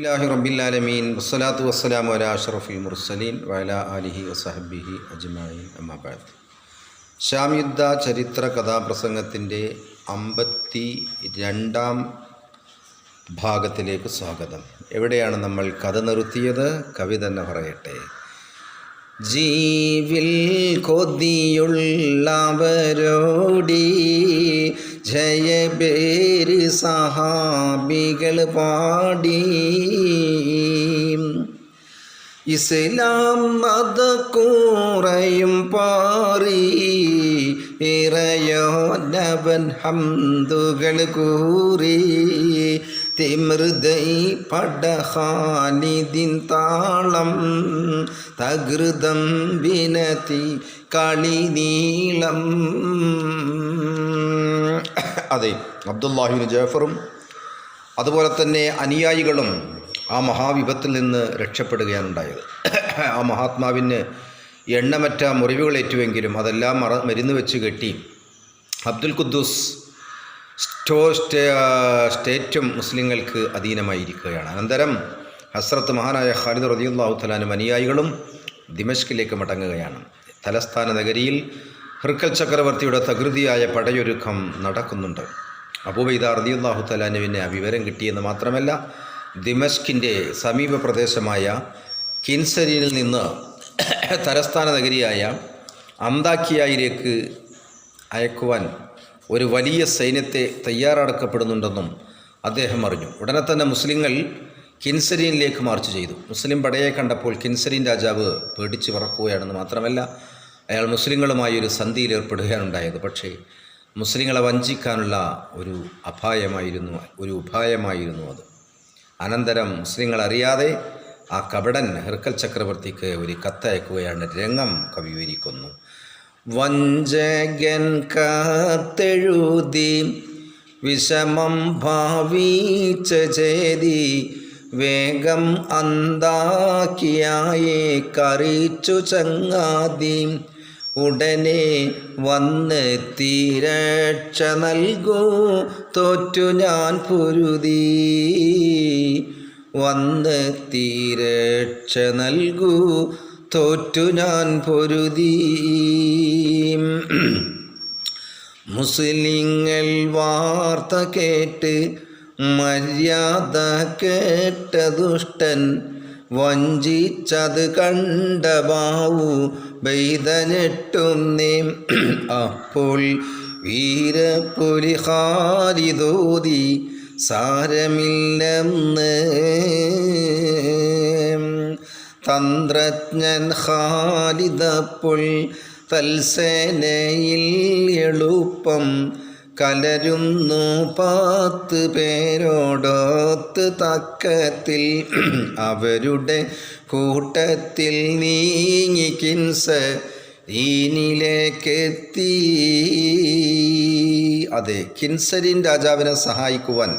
അല്ലാഹി റബ്ബില്ലാലമീൻ വസ്സലാത്തു വസ്സലാമു അലാ അഷ്റഫുൽ മുർസലീൻ വഅലാ ആലിഹി വസഹബിഹി അജ്മഈൻ. അമ്മാബാദ് ഷാം യുദ്ധ ചരിത്ര കഥാപ്രസംഗത്തിന്റെ അമ്പത്തി രണ്ടാം ഭാഗത്തിലേക്ക് സ്വാഗതം. എവിടെയാണ് നമ്മൾ കഥ നിർത്തിയത്? കവി തന്നെ പറയട്ടെ. ജീവിൽ കൊതിയുള്ളവരോടി ജയബേരി സഹാബികൾ പാടി. ഇസ്ലാം മതക്കൂറയും പാറി. ഇറയോനവൻ ഹംദുകൾ കൂറി. തിമൃദൈ പടഹാനിതിൻ താളം തകൃതം വിനതി കളിനീളം അതെ അബ്ദുല്ലാഹിബിൻ ജാഫറും അതുപോലെ തന്നെ അനുയായികളും ആ മഹാവിപത്തിൽ നിന്ന് രക്ഷപ്പെടുകയാണ് ഉണ്ടായത്. ആ മഹാത്മാവിന് എണ്ണമറ്റ മുറിവുകളേറ്റുവെങ്കിലും അതെല്ലാം മറ മരുന്ന് വെച്ച് കെട്ടി. അബ്ദുൽ ഖുദ്ദൂസ് സ്റ്റോ സ്റ്റേ സ്റ്റേറ്റും മുസ്ലിങ്ങൾക്ക് അധീനമായിരിക്കുകയാണ്. അനന്തരം ഹസ്രത്ത് മഹാനായ ഖാലിദ് റതിയുള്ളാഹു തലാനും അനുയായികളും ദിമഷ്കിലേക്ക് മടങ്ങുകയാണ്. തലസ്ഥാന നഗരിയിൽ ഹൃക്കൽ ചക്രവർത്തിയുടെ തകൃതിയായ പടയൊരുക്കം നടക്കുന്നുണ്ട്. അബൂബൈദ റതിയുള്ളാഹു തലാനുവിന് ആ വിവരം കിട്ടിയെന്ന് മാത്രമല്ല ദിമഷ്കിന്റെ സമീപ പ്രദേശമായ കിൻസരിയിൽ നിന്ന് തലസ്ഥാന നഗരിയായ അന്താക്കിയയിലേക്ക് അയക്കുവാൻ ഒരു വലിയ സൈന്യത്തെ തയ്യാറെടുക്കപ്പെടുന്നുണ്ടെന്നും അദ്ദേഹം അറിഞ്ഞു. ഉടനെ തന്നെ മുസ്ലിങ്ങൾ കിൻസരീനിലേക്ക് മാർച്ച് ചെയ്തു. മുസ്ലിം പടയെ കണ്ടപ്പോൾ കിൻസരീൻ രാജാവ് പേടിച്ച് പറക്കുകയാണെന്ന് മാത്രമല്ല അയാൾ മുസ്ലിങ്ങളുമായി ഒരു സന്ധിയിൽ ഏർപ്പെടുകയാണുണ്ടായത് പക്ഷേ മുസ്ലിങ്ങളെ വഞ്ചിക്കാനുള്ള ഒരു അപായമായിരുന്നു ഒരു ഉപായമായിരുന്നു അത്. അനന്തരം മുസ്ലിങ്ങൾ അറിയാതെ ആ കപടൻ ഹെർക്കൽ ചക്രവർത്തിക്ക് ഒരു കത്തയക്കുകയാണ് രംഗം കവി വിവരിക്കുന്നു വഞ്ചകൻ കാത്തെഴുതി വിഷമം ഭാവീച്ച ചേതി വേഗം അന്താക്കിയായെ കറിച്ചു ചങ്ങാതി. ഉടനെ വന്ന് തീരക്ഷ നൽകൂ തോറ്റു ഞാൻ പൊരുതി. വന്ന് തീരക്ഷ നൽകൂ തോറ്റു ഞാൻ പൊരുതി. മുസ്ലിങ്ങൾ വാർത്ത കേട്ട് മര്യാദ കേട്ട ദുഷ്ടൻ വഞ്ചിച്ചത് കണ്ട ബാവു ബൈതനെട്ടുന്നേ അപ്പോൾ വീരപ്പൊലി ഹാരിതോതി സാരമില്ലെന്ന്. തന്ത്രജ്ഞൻ ഹാലിതപ്പുൾ തൽസേനയിൽ എളുപ്പം കലരുന്നു പാത്ത് പേരോടോത്ത് തക്കത്തിൽ. അവരുടെ കൂട്ടത്തിൽ നീങ്ങി കിൻസ ഈനിലേക്കെത്തി. അതെ കിൻസരിൻ രാജാവിനെ സഹായിക്കുവാൻ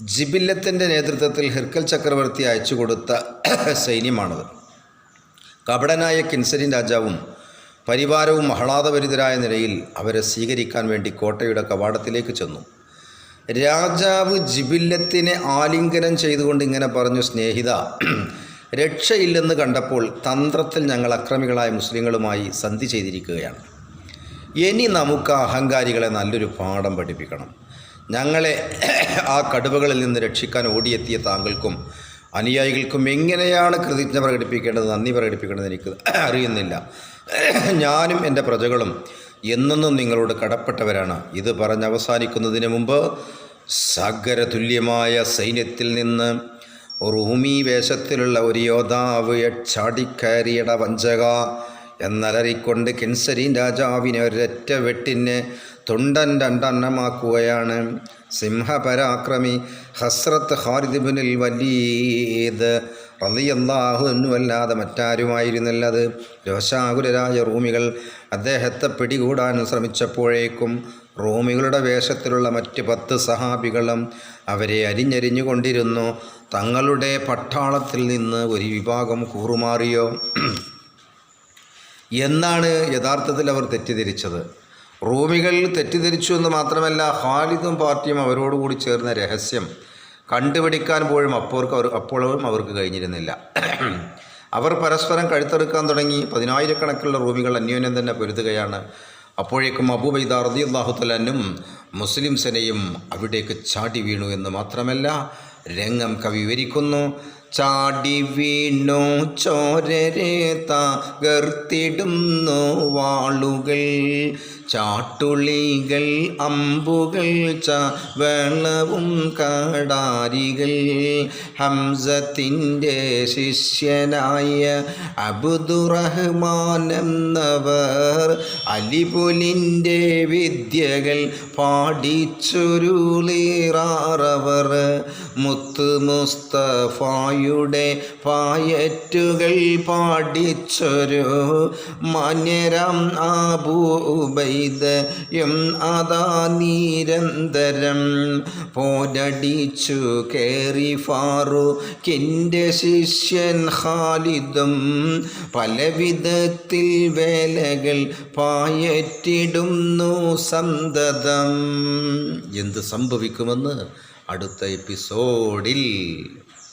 ജിബില്ലത്തിന്റെ നേതൃത്വത്തിൽ ഹിർക്കൽ ചക്രവർത്തി അയച്ചു കൊടുത്ത സൈന്യമാണത്. കപടനായ കിൻസരിൻ രാജാവും പരിവാരവും ആഹ്ലാദഭരിതരായ നിലയിൽ അവരെ സ്വീകരിക്കാൻ വേണ്ടി കോട്ടയുടെ കവാടത്തിലേക്ക് ചെന്നു. രാജാവ് ജിബില്ലത്തിനെ ആലിംഗനം ചെയ്തുകൊണ്ട് ഇങ്ങനെ പറഞ്ഞു സ്നേഹിത രക്ഷയില്ലെന്ന് കണ്ടപ്പോൾ തന്ത്രത്തിൽ ഞങ്ങൾ അക്രമികളായ മുസ്ലിങ്ങളുമായി സന്ധി ചെയ്തിരിക്കുകയാണ്. ഇനി നമുക്ക് അഹങ്കാരികളെ നല്ലൊരു പാഠം പഠിപ്പിക്കണം. ഞങ്ങളെ ആ കടുവകളിൽ നിന്ന് രക്ഷിക്കാൻ ഓടിയെത്തിയ താങ്കൾക്കും അനുയായികൾക്കും എങ്ങനെയാണ് കൃതജ്ഞ പ്രകടിപ്പിക്കേണ്ടത് നന്ദി പ്രകടിപ്പിക്കേണ്ടത് എനിക്ക് അറിയുന്നില്ല. ഞാനും എന്റെ പ്രജകളും എന്നെന്നും നിങ്ങളോട് കടപ്പെട്ടവരാണ്. ഇത് പറഞ്ഞ് അവസാനിക്കുന്നതിന് മുമ്പ് സഗര തുല്യമായ സൈന്യത്തിൽ നിന്ന് റൂമി വേഷത്തിലുള്ള ഒരു യോദ്ധാവ് ചാടിക്കയറിയട വഞ്ചക എന്നലറിക്കൊണ്ട് കിൻസരീൻ രാജാവിനെ ഒരൊറ്റ വെട്ടിന് തുണ്ടൻ രണ്ടെണ്ണമാക്കുകയാണ്. സിംഹപരാക്രമി ഹസ്രത്ത് ഹാരിദിബിനിൽ വലീദ് റലിയല്ലാഹു അല്ലാതെ മറ്റാരുമായിരുന്നില്ല അത്. രോഷാകുലരായ റൂമികൾ അദ്ദേഹത്തെ പിടികൂടാൻ ശ്രമിച്ചപ്പോഴേക്കും റൂമികളുടെ വേഷത്തിലുള്ള മറ്റ് പത്ത് സഹാബികളും അവരെ അരിഞ്ഞരിഞ്ഞുകൊണ്ടിരുന്നു. തങ്ങളുടെ പട്ടാളത്തിൽ നിന്ന് ഒരു വിഭാഗം കൂറുമാറിയോ? എന്നാണ് യഥാർത്ഥത്തിൽ അവർ തെറ്റിദ്ധരിച്ചത്. റൂമികൾ തെറ്റിദ്ധരിച്ചു എന്ന് മാത്രമല്ല ഖാലിദും പാർട്ടിയും അവരോടുകൂടി ചേർന്ന രഹസ്യം കണ്ടുപിടിക്കാൻ പോലും അപ്പോർക്ക് അവർ അപ്പോഴും അവർക്ക് കഴിഞ്ഞിരുന്നില്ല. അവർ പരസ്പരം കഴുത്തെടുക്കാൻ തുടങ്ങി. പതിനായിരക്കണക്കിലുള്ള റൂമികൾ അന്യോന്യം തന്നെ പൊരുതുകയാണ്. അപ്പോഴേക്കും അബുബൈദ റദിയുല്ലാഹുത്തലനും മുസ്ലിം സെനയും അവിടേക്ക് ചാടി വീണു എന്ന് മാത്രമല്ല രംഗം കവിവരിക്കുന്നു. വിവരിക്കുന്നു ചാടി വീണു ചോരരെ തകർത്തിടുന്നു വാളുകൾ. ചാട്ടുളികൾ അമ്പുകൾ ച ചവളവും കടാരികൾ. ഹംസത്തിന്റെ ശിഷ്യനായ അബുദുറഹ്മാൻ എന്നവർ അലിപുലിന്റെ വിദ്യകൾ പാടിച്ചൊരുളീറാറവർ. മുത്ത് മുസ്തഫായുടെ പായറ്റുകൾ പാടിച്ചൊരു മാന്യരം ആബൂബൈദയും അതാ നിരന്തരം. പോരടിച്ചു കേറി ഫാറൂഖിന്റെ ശിഷ്യൻ ഖാലിദും പലവിധത്തിൽ വേലകൾ പായറ്റിടുന്നു സന്തതം. എന്ത് സംഭവിക്കുമെന്ന് അടുത്ത എപ്പിസോഡിൽ